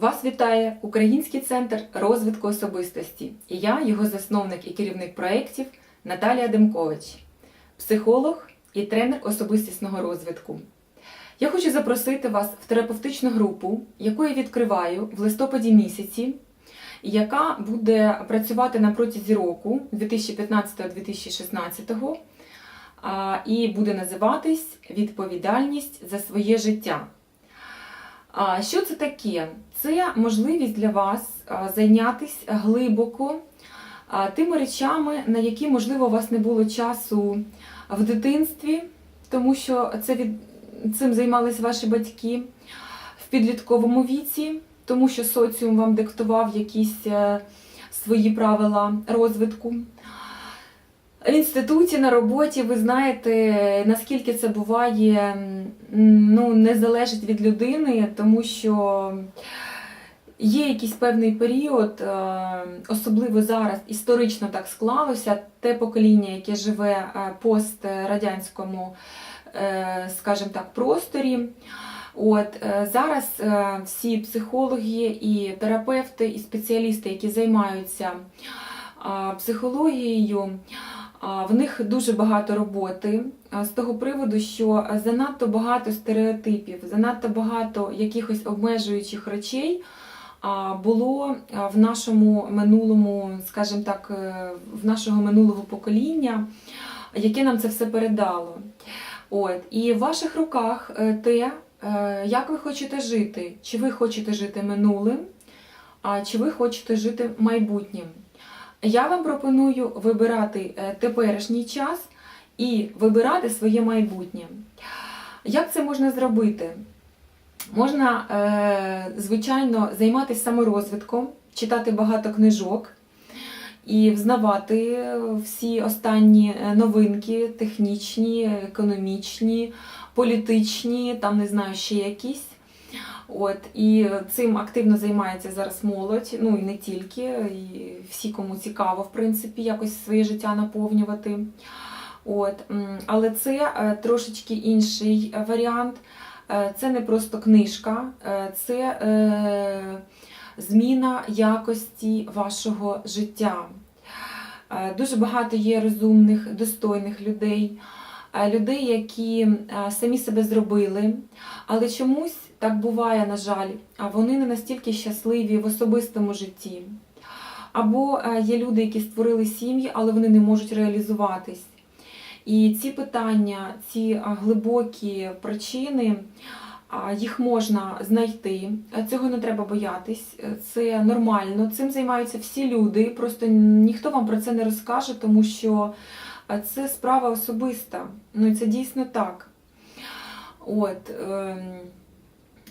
Вас вітає Український центр розвитку особистості і я, його засновник і керівник проєктів Наталія Демкович, психолог і тренер особистісного розвитку. Я хочу запросити вас в терапевтичну групу, яку я відкриваю в листопаді місяці, яка буде працювати на протязі року 2015-2016 і буде називатись Відповідальність за своє життя. Що це таке? Це можливість для вас зайнятися глибоко тими речами, на які, можливо, у вас не було часу в дитинстві, тому що це від... цим займались ваші батьки в підлітковому віці, тому що соціум вам диктував якісь е, свої правила розвитку. В інституті на роботі ви знаєте, наскільки це буває, ну, не залежить від людини, тому що є якийсь певний період, е, особливо зараз історично так склалося, те покоління, яке живе е, пострадянському, е, скажімо так, просторі. От зараз всі психологи і терапевти, і спеціалісти, які займаються психологією, в них дуже багато роботи з того приводу, що занадто багато стереотипів, занадто багато якихось обмежуючих речей було в нашому минулому, скажімо так, е, в нашого минулого покоління, яке нам це все передало. От. І в ваших руках е, те, е, як ви хочете жити, чи ви хочете жити минулим, чи ви хочете жити майбутнім. Я вам пропоную вибирати е, теперішній час і вибирати своє майбутнє. Як це можна зробити? Можна, е, звичайно, займатися саморозвитком, читати багато книжок і взнавати всі останні е, новинки, технічні, економічні, політичні, там не знаю, ще якісь. От, і цим активно займається зараз молодь, ну і не тільки, і всі, кому цікаво, в принципі, якось своє життя наповнювати. От, але це е, трошечки інший варіант. Е, Це не просто книжка, е, це зміна якості вашого життя. Дуже багато є розумних, достойних людей, людей, які е, самі себе зробили, але чомусь так буває, на жаль, вони не настільки щасливі в особистому житті. Або е, є люди, які створили сім'ї, але вони не можуть реалізуватись. І ці питання, ці глибокі причини, їх можна знайти. Е, Цього не треба боятись, е, це нормально. Цим займаються всі люди. Просто ніхто вам про це не розкаже, тому що е, це справа особиста. Ну і це дійсно так. От, ем,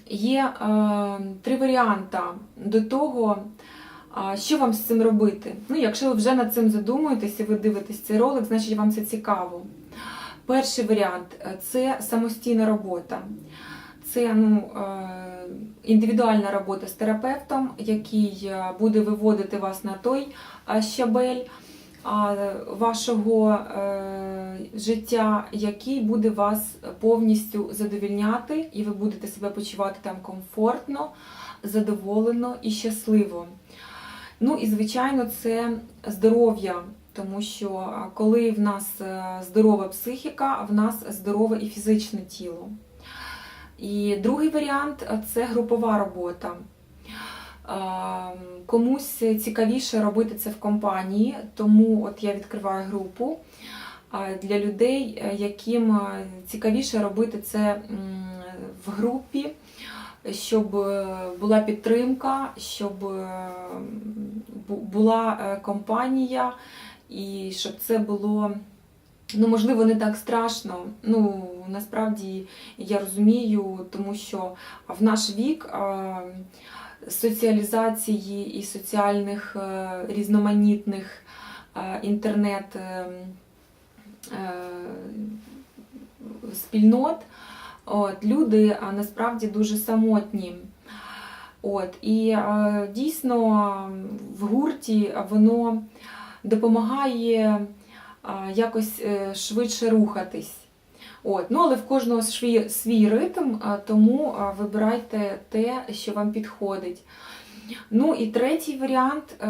є е, три варіанти до того, а що вам з цим робити? Ну, якщо ви вже над цим задумуєтесь і ви дивитесь цей ролик, значить вам це цікаво. Перший варіант е, це самостійна робота. Це ну, е, індивідуальна робота з терапевтом, який е, буде виводити вас на той е, щабель а, вашого е, життя, який буде вас повністю задовільняти, і ви будете себе почувати там комфортно, задоволено і щасливо. Ну і звичайно, це здоров'я, тому що коли в нас е, здорова психіка, в нас здорове і фізичне тіло. І другий варіант е, це групова робота. Комусь цікавіше робити це в компанії, тому от я відкриваю групу для людей, е, яким е, цікавіше робити це в групі, щоб е, була підтримка, щоб була компанія, і щоб це було. Ну, можливо, не так страшно. Ну, насправді я розумію, тому що в наш вік соціалізації і соціальних е, різноманітних е, інтернет е, спільнот, от, люди насправді дуже самотні. От, і дійсно в гурті воно допомагає якось швидше рухатись. От, ну, але в кожного свій, свій ритм, тому вибирайте те, що вам підходить. Ну і третій варіант, е,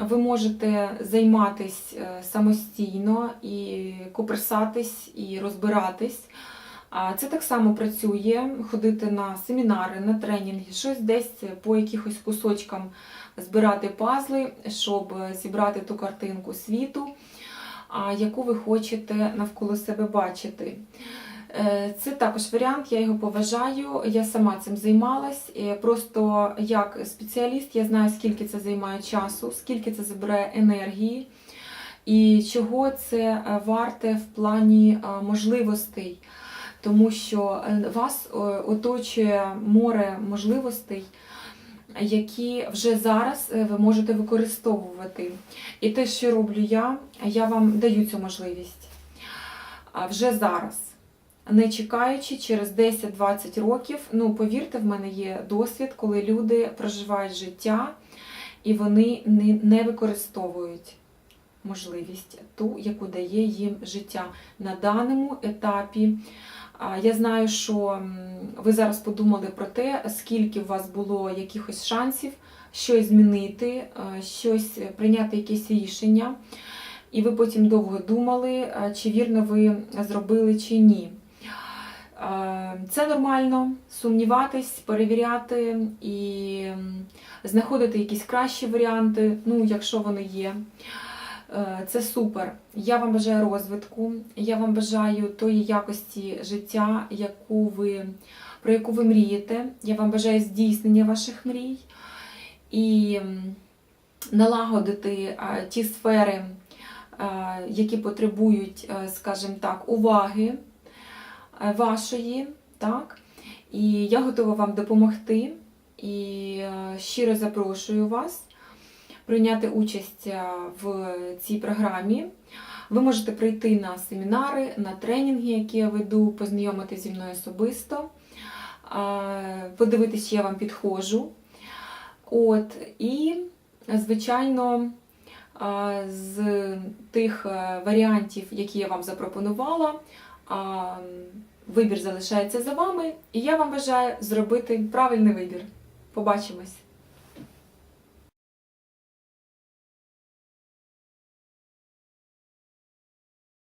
ви можете займатись е, самостійно і куперсатись і розбиратись. Це так само працює, ходити на семінари, на тренінги, щось десь по якихось кусочкам збирати пазли, щоб зібрати ту картинку світу, яку ви хочете навколо себе бачити. Е, Це також варіант, я його поважаю. Я сама цим займалась. Е, Просто як спеціаліст я знаю, скільки це займає часу, скільки це забирає енергії і чого це е, варте в плані можливостей. Тому що вас оточує море можливостей, які вже зараз е, ви можете використовувати. І те, що роблю я, я вам даю цю можливість. Вже зараз не чекаючи через 10-20 років. Ну, повірте, в мене є досвід, коли люди проживають життя і вони не, використовують можливість ту, яку дає їм життя на даному етапі. Я знаю, що ви зараз подумали про те, скільки у вас було якихось шансів щось змінити, е, щось прийняти якесь рішення, і ви потім довго думали, е, чи вірно ви зробили чи ні. Е, Це нормально сумніватись, перевіряти і знаходити якісь кращі варіанти, ну, якщо вони є. Е, Це супер. Я вам бажаю розвитку, я вам бажаю тої якості життя, яку ви, про яку ви мрієте. Я вам бажаю здійснення ваших мрій і налагодити е, ті сфери, е, які потребують, скажімо так, уваги вашої. Так? І я готова вам допомогти і щиро запрошую вас прийняти участь е, в цій програмі. Ви можете прийти на семінари, на тренінги, які я веду, познайомитися зі мною особисто, подивитися, чи я вам підходжу. От, і, звичайно, з тих е, варіантів, які я вам запропонувала, вибір залишається за вами, і я вам бажаю зробити правильний вибір. Побачимось!